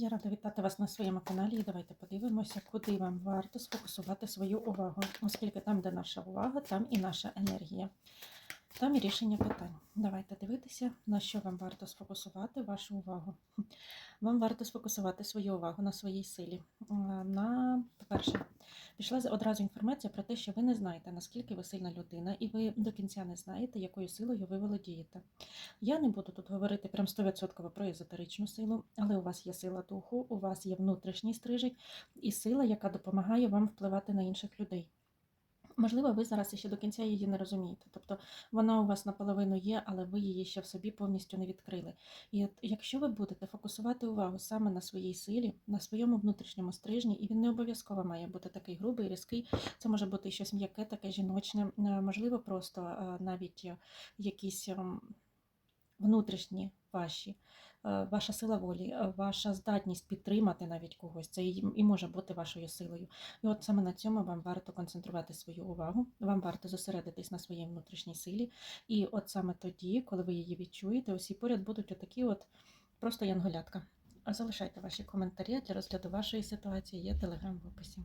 Я рада вітати вас на своєму каналі. І давайте подивимося, куди вам варто сфокусувати свою увагу, оскільки там, де наша увага, там і наша енергія. Там і рішення питань. Давайте дивитися, на що вам варто сфокусувати вашу увагу. Вам варто сфокусувати свою увагу на своїй силі. На, по-перше, пішла одразу інформація про те, що ви не знаєте, наскільки ви сильна людина, і ви до кінця не знаєте, якою силою ви володієте. Я не буду тут говорити прям 100% про езотеричну силу, але у вас є сила духу, у вас є внутрішній стрижень і сила, яка допомагає вам впливати на інших людей. Можливо, ви зараз ще до кінця її не розумієте. Тобто вона у вас наполовину є, але ви її ще в собі повністю не відкрили. І от якщо ви будете фокусувати увагу саме на своїй силі, на своєму внутрішньому стрижні, і він не обов'язково має бути такий грубий, різкий, це може бути щось м'яке, таке жіночне, е, можливо, просто е, навіть якісь ем, внутрішні ваші, е, ваша сила волі, е, ваша здатність підтримати навіть когось, це і може бути вашою силою. І от саме на цьому вам варто концентрувати свою увагу, вам варто зосередитись на своїй внутрішній силі. І от саме тоді, коли ви її відчуєте, усі поряд будуть отакі от просто янголятка. Залишайте ваші коментарі для розгляду вашої ситуації, є телеграм в описі.